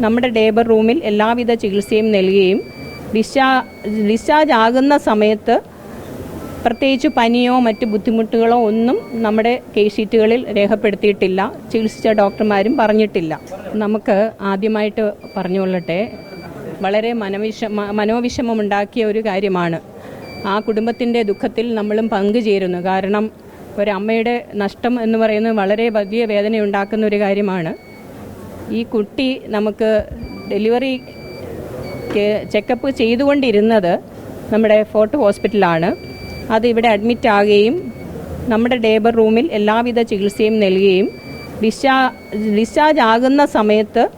നമ്മുടെ ലേബർ റൂമിൽ എല്ലാവിധ ചികിത്സയും നൽകുകയും ഡിസ്ചാർജ് ഡിസ്ചാർജ് ആകുന്ന സമയത്ത് പ്രത്യേകിച്ച് പനിയോ മറ്റ് ബുദ്ധിമുട്ടുകളോ ഒന്നും നമ്മുടെ കേസ് ഷീറ്റുകളിൽ രേഖപ്പെടുത്തിയിട്ടില്ല. ചികിത്സിച്ച ഡോക്ടർമാരും പറഞ്ഞിട്ടില്ല. നമുക്ക് ആദ്യമായിട്ട് പറഞ്ഞുകൊള്ളട്ടെ. വളരെ മനവിഷ മനോവിഷമമുണ്ടാക്കിയ ഒരു കാര്യമാണ്. ആ കുടുംബത്തിന്റെ ദുഃഖത്തിൽ നമ്മളും പങ്കുചേരുന്നു. കാരണം ഒരമ്മയുടെ നഷ്ടം എന്ന് പറയുന്നത് വളരെ വലിയ വേദനയുണ്ടാക്കുന്ന ഒരു കാര്യമാണ്. ഈ കുട്ടി നമുക്ക് ഡെലിവറി ചെക്കപ്പ് ചെയ്തുകൊണ്ടിരുന്നത് നമ്മുടെ ഫോർട്ട് ഹോസ്പിറ്റലാണ്. അത് ഇവിടെ അഡ്മിറ്റ് ആകുകയും നമ്മുടെ ലേബർ റൂമിൽ എല്ലാവിധ ചികിത്സയും നൽകുകയും ഡിസ്ചാർജ് ഡിസ്ചാർജ് ആകുന്ന സമയത്ത്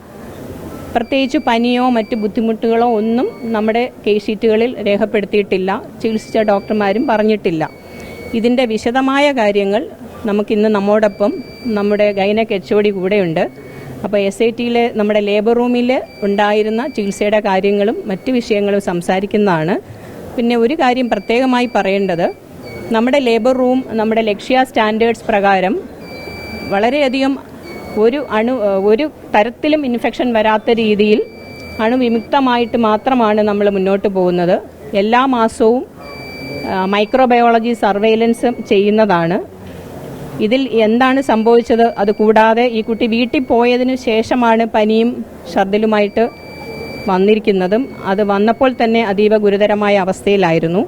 പ്രത്യേകിച്ച് പനിയോ മറ്റ് ബുദ്ധിമുട്ടുകളോ ഒന്നും നമ്മുടെ കേസ് ഷീറ്റുകളിൽ രേഖപ്പെടുത്തിയിട്ടില്ല. ചികിത്സിച്ച ഡോക്ടർമാരും പറഞ്ഞിട്ടില്ല. ഇതിന്റെ വിശദമായ കാര്യങ്ങൾ നമുക്കിന്ന് നമ്മോടൊപ്പം നമ്മുടെ ഗൈനക് എച്ച് ഒ ഡി കൂടെയുണ്ട്. അപ്പോൾ എസ് ഐ ടിയിലെ നമ്മുടെ ലേബർ റൂമിൽ ഉണ്ടായിരുന്ന ചികിത്സയുടെ കാര്യങ്ങളും മറ്റ് വിഷയങ്ങളും സംസാരിക്കുന്നതാണ്. പിന്നെ ഒരു കാര്യം പ്രത്യേകമായി പറയേണ്ടത് നമ്മുടെ ലേബർ റൂം നമ്മുടെ ലക്ഷ്യ സ്റ്റാൻഡേർഡ്സ് പ്രകാരം വളരെയധികം ഒരു അണു ഒരു തരത്തിലും ഇൻഫെക്ഷൻ വരാത്ത രീതിയിൽ അണുവിമുക്തമായിട്ട് മാത്രമാണ് നമ്മൾ മുന്നോട്ട് പോകുന്നത്. എല്ലാ മാസവും മൈക്രോബയോളജി സർവൈലൻസ് ചെയ്യുന്നതാണ്. ഇതിൽ എന്താണ് സംഭവിച്ചത്? അത് കൂടാതെ ഈ കുട്ടി വീട്ടിൽ പോയതിനു ശേഷമാണ് പനിയും ഛർദിലുമായിട്ട് വന്നിരിക്കുന്നതും. അത് വന്നപ്പോൾ തന്നെ അതീവ ഗുരുതരമായ അവസ്ഥയിലായിരുന്നു.